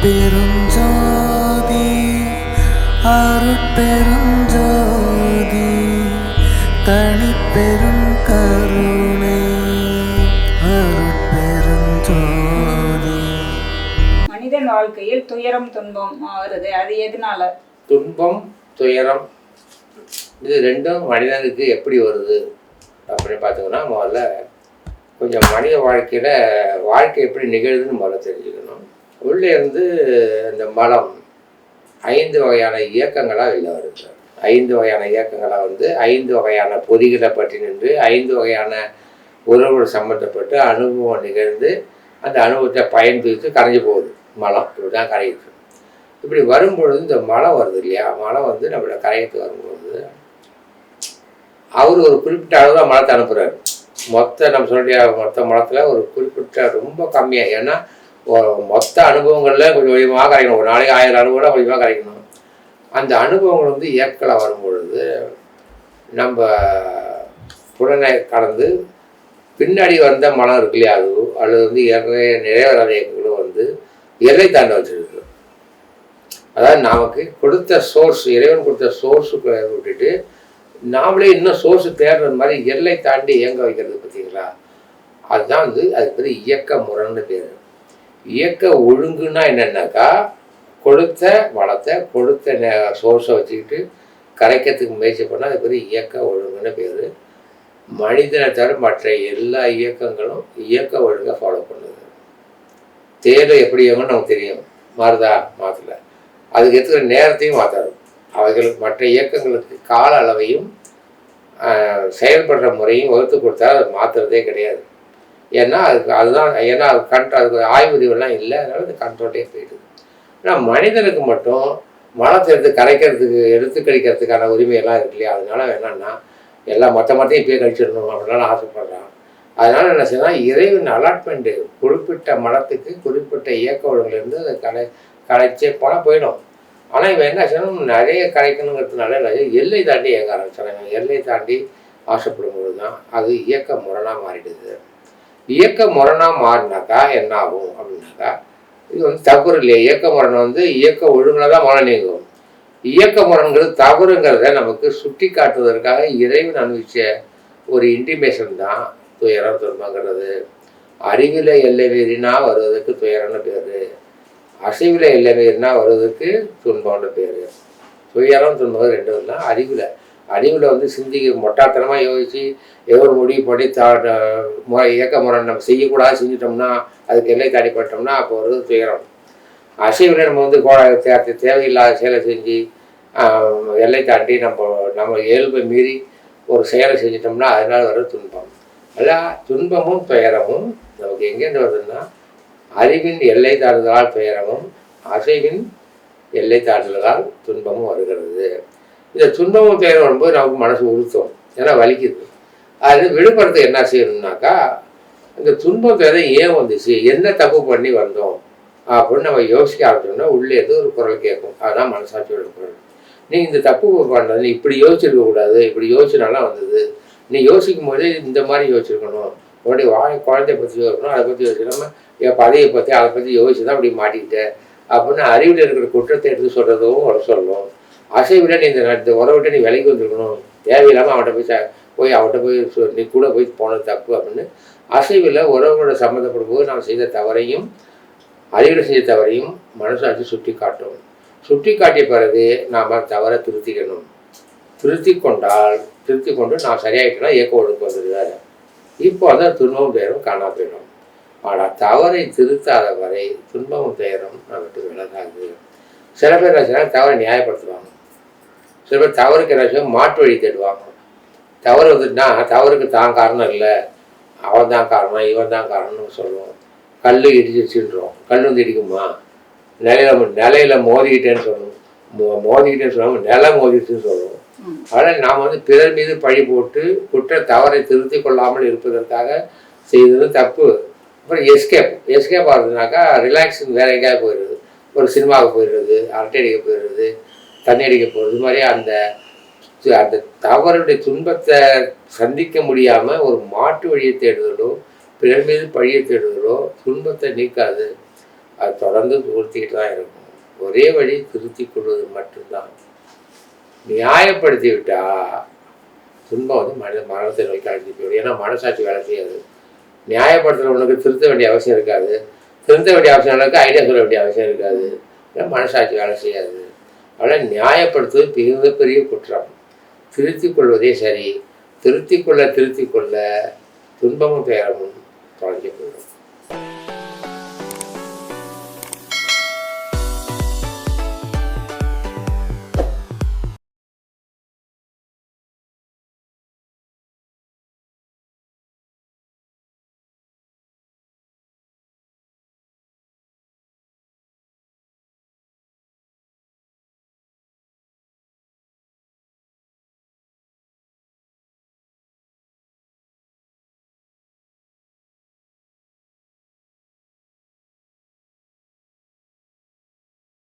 அருட்பெருஞ்சோதி அருட்பெருஞ்சோதி தனிப்பெரும் கருணை அருட்பெருஞ்சோதி. மனிதன் வாழ்க்கையில் துயரம் துன்பம் வருது அது எதனால? துன்பம் துயரம் இது ரெண்டும் மனிதனுக்கு எப்படி வருது அப்படின்னு பார்த்தீங்கன்னா முதல்ல கொஞ்சம் மனித வாழ்க்கையில் வாழ்க்கை எப்படி நிகழுதுன்னு முதல்ல தெரிஞ்சுக்கணும். உள்ளே இருந்து இந்த மலம் ஐந்து வகையான இயக்கங்களாக வெளில வருது. ஐந்து வகையான இயக்கங்களாக வந்து ஐந்து வகையான பொதிகளை பற்றி நின்று ஐந்து வகையான உறவுகள் சம்மந்தப்பட்டு அனுபவம் நிகழ்ந்து அந்த அனுபவத்தை பயன்படுத்தி கரைஞ்சு போகுது. மலம் இப்படி தான் கரையுது. இப்படி வரும்பொழுது இந்த மழை வருது இல்லையா? மழை வந்து நம்மளோட கரையத்துக்கு வரும்பொழுது அவர் ஒரு குறிப்பிட்ட அளவு தான் மலத்தை அனுப்புகிறாரு மொத்த நம்ம சொல்லிய மொத்த மலத்தில் ஒரு குறிப்பிட்ட ரொம்ப கம்மியாக ஏன்னா மொத்த அனுபவங்களில் கொஞ்சம் கொஞ்சமாக கரைக்கணும். ஒரு நாளைக்கு ஆயிரம் அனுபவம் கொஞ்சமாக கரைக்கணும். அந்த அனுபவங்கள் வந்து இயக்கலாக வரும்பொழுது நம்ம புலனை கடந்து பின்னாடி வந்த மனம் இருக்கு இல்லையா? அது அல்லது வந்து ஏற்கனவே நிறைவேறாத இயக்கங்களும் வந்து எல்லை தாண்ட வச்சிருக்கு அதாவது நமக்கு கொடுத்த சோர்ஸ் இறைவன் கொடுத்த சோர்ஸுக்கு விட்டுட்டு நாமளே இன்னும் சோர்ஸு தேடுற மாதிரி எல்லை தாண்டி இயங்க வைக்கிறது பார்த்தீங்களா அதுதான் வந்து அது பேர் இயக்க முரண்னு பேர். இயக்க ஒழுங்குன்னா என்னென்னாக்கா கொடுத்த வளத்தை கொடுத்த சோர்ஸை வச்சுக்கிட்டு கரைக்கிறதுக்கு முயற்சி பண்ணால் அது பேர் இயக்க ஒழுங்குன்னு பேர். மனிதனை தவிர மற்ற எல்லா இயக்கங்களும் இயக்க ஒழுங்கை ஃபாலோ பண்ணுது. தேவை எப்படி இயங்கும்னு நமக்கு தெரியும். மாறுதா? மாற்றல அதுக்கு எடுத்துக்கிற நேரத்தையும் மாற்றாது அவைகளுக்கு மற்ற இயக்கங்களுக்கு கால அளவையும் செயல்படுற முறையும் வகுத்து கொடுத்தா அதை மாற்றுறதே கிடையாது. ஏன்னா அதுக்கு அதுதான் ஏன்னா அது கண்ட் அதுக்கு ஆய்வறிவெல்லாம் இல்லை. அதனால அது கண்ட்ரோல்லே போயிடுது. ஆனால் மனிதனுக்கு மட்டும் மலத்தை எடுத்து கரைக்கிறதுக்கு எடுத்து கழிக்கிறதுக்கான உரிமையெல்லாம் இருக்கு இல்லையா? அதனால என்னன்னா எல்லாம் மற்ற மரத்தையும் இப்பயே கழிச்சிடணும் அப்படின்லாம் ஆசைப்படுறான். அதனால என்ன செய்யணும் இறைவன் அலாட்மெண்ட்டு குறிப்பிட்ட மலத்துக்கு குறிப்பிட்ட இயக்க ஒழுங்குலேருந்து அதை கலை கலைச்சே போனால் போயிடும். ஆனால் இவன் என்ன செய்யணும்? நிறைய கரைக்கணுங்கிறதுனால எல்லை தாண்டி இயங்க ஆரம்பிச்சாங்க எல்லை தாண்டி ஆசைப்படும் பொழுது தான் அது இயக்க முரணாக மாறிடுது. இயக்க முரணா மாறினாக்கா என்ன ஆகும் அப்படின்னாக்கா இது வந்து தவறு இல்லையா. இயக்க முரண் வந்து இயக்க ஒழுங்குல தான் முரண் நீங்கும். இயக்க முரண்கிறது தவறுங்கிறத நமக்கு சுட்டி காட்டுவதற்காக இறைவன் அனுபவிச்ச ஒரு இன்டிமேஷன் தான் துயரம் துன்பங்கிறது. அறிவில எல்லை மீறினா வருவதற்கு துயரம்னு பேர். அசைவில் எல்லை மீறினா வருவதற்கு துன்பம்னு பேர். துயரம் துன்பம் ரெண்டு தான் அறிவில். அறிவில் வந்து சிந்திக்க மொட்டாத்தனமாக யோசித்து ஏதோ ஒரு முடிவு பண்ணி தா முறை இயக்க முறை நம்ம செய்யக்கூடாது செஞ்சிட்டோம்னா அதுக்கு எல்லை தாண்டி அப்போ வருது துயரம். அசைவில் நம்ம வந்து கோ தேவையில்லாத செயலை செஞ்சு எல்லை தாண்டி நம்ம நம்ம இயல்பை மீறி ஒரு செயலை செஞ்சிட்டோம்னா அதனால வர துன்பம். அல்ல துன்பமும் துயரமும் நமக்கு எங்கேருந்து வருதுன்னா அறிவின் எல்லை தாண்டுதலால் துயரமும் அசைவின் எல்லை தாண்டுதலால் துன்பமும் வருகிறது. இந்த துன்பமும் துயரம் வரும்போது நமக்கு மனசு உறுத்தும். ஏன்னா வலிக்குது. அது விழுப்புரத்தை என்ன செய்யணும்னாக்கா இந்த துன்பம் துயரம் ஏன் வந்துச்சு? என்ன தப்பு பண்ணி வந்தோம்? அப்படின்னு நம்ம யோசிக்க ஆரம்பிச்சோம்னா உள்ளே ஏதோ ஒரு குரல் கேட்கும். அதுதான் மனசாட்சியோட குரல். நீ இந்த தப்பு பண்ணது நீ இப்படி யோசிச்சிருக்க கூடாது இப்படி யோசிச்சுனாலாம் வந்தது. நீ யோசிக்கும் போதே இந்த மாதிரி யோசிச்சிருக்கணும். உன்னுடைய வாழை குழந்தைய பற்றி யோசிக்கணும் அதை பற்றி யோசிக்கணும் என் பதவியை பற்றி அதை பற்றி யோசிச்சு தான் அப்படி மாட்டிக்கிட்டேன் அப்படின்னு அறிவில் இருக்கிற குற்றத்தை எடுத்து சொல்கிறதும் ஒரு சொல்லும். அசைவிட நீ இந்த இந்த உறவை விட்டு நீ விலைக்கு வந்துருக்கணும். தேவையில்லாமல் அவன்கிட்ட போய் ச- போய் அவன்கிட்ட போய் நீ கூட போய் போனது தப்பு அப்படின்னு அசைவில் உறவுகளோட சம்மந்தப்படும் போது நாம் செய்த தவறையும் அறிவில் செய்த தவறையும் மனசாட்சி சுட்டி காட்டும் சுட்டி காட்டிய பிறகு நாம் தவறை திருத்திக்கணும். திருத்தி கொண்டால் திருத்தி கொண்டு நான் சரியாயிட்டேன்னா இயக்க ஒழுங்கு வந்துடுவார் இப்போ அதான் துன்பமும் பெயரும் காணா போயிடும். ஆனால் தவறை திருத்தாத வரை துன்பமும் பெயரும் நம்ம விலகாது. சில பேர் என்ன செய்யறாங்க தவறை நியாயப்படுத்துவாங்க. சில பேர் தவறுக்கு என்ன மாற்று வழி தேடுவாங்க. தவறு வந்துட்டுனா தவறுக்கு தான் காரணம் இல்லை. அவன் தான் காரணம் இவன் தான் காரணம்னு சொல்லுவோம். கல் இடிச்சிருச்சுன்றோம். கல் வந்து இடிக்குமா? நிலையில நிலையில மோதிக்கிட்டேன்னு சொல்லணும் மோ- மோதிக்கிட்டேன்னு சொல்லாமல் நிலை மோதிடுச்சுன்னு சொல்லுவோம். அதனால் நாம் வந்து பிறர் மீது பழி போட்டு குற்ற தவறை திருத்திக் கொள்ளாமல் இருப்பதற்காக செய்தது தப்பு. அப்புறம் எஸ்கேப் எஸ்கேப் ஆகுதுனாக்கா ரிலாக்ஸிங் வேற எங்கேயாவது போயிடுது ஒரு சினிமாவுக்கு போயிடுறது அரட்டை அடிக்க போயிடுறது தண்ணி அடிக்க போகிறது இது மாதிரி அந்த அந்த தவறுடைய துன்பத்தை சந்திக்க முடியாமல் ஒரு மாட்டு வழியை தேடுதலோ பிறர் மீது பழியை தேடுதலோ துன்பத்தை நீக்காது. அது தொடர்ந்து உறுத்திக்கிட்டு தான் இருக்கும். ஒரே வழி திருத்தி கொள்வது மட்டும்தான். நியாயப்படுத்தி விட்டா துன்பம் வந்து மனித மரணத்தை நோக்கி அழிஞ்சு போயிடும். ஏன்னா மனசாட்சி வேலை செய்யாது. நியாயப்படுத்துறவனுக்கு திருத்த வேண்டிய அவசியம் இருக்காது. திருத்த வேண்டிய அவசியம் இருக்கு ஐடியா சொல்ல வேண்டிய அவசியம் இருக்காது. ஏன்னா மனசாட்சி வேலை செய்யாது. ஆனால் நியாயப்படுத்துவது மிகுந்த பெரிய குற்றம். திருத்திக் கொள்வதே சரி. திருத்திக் கொள்ள திருத்திக் கொள்ள துன்பமும் பேரமும் தொலைஞ்சு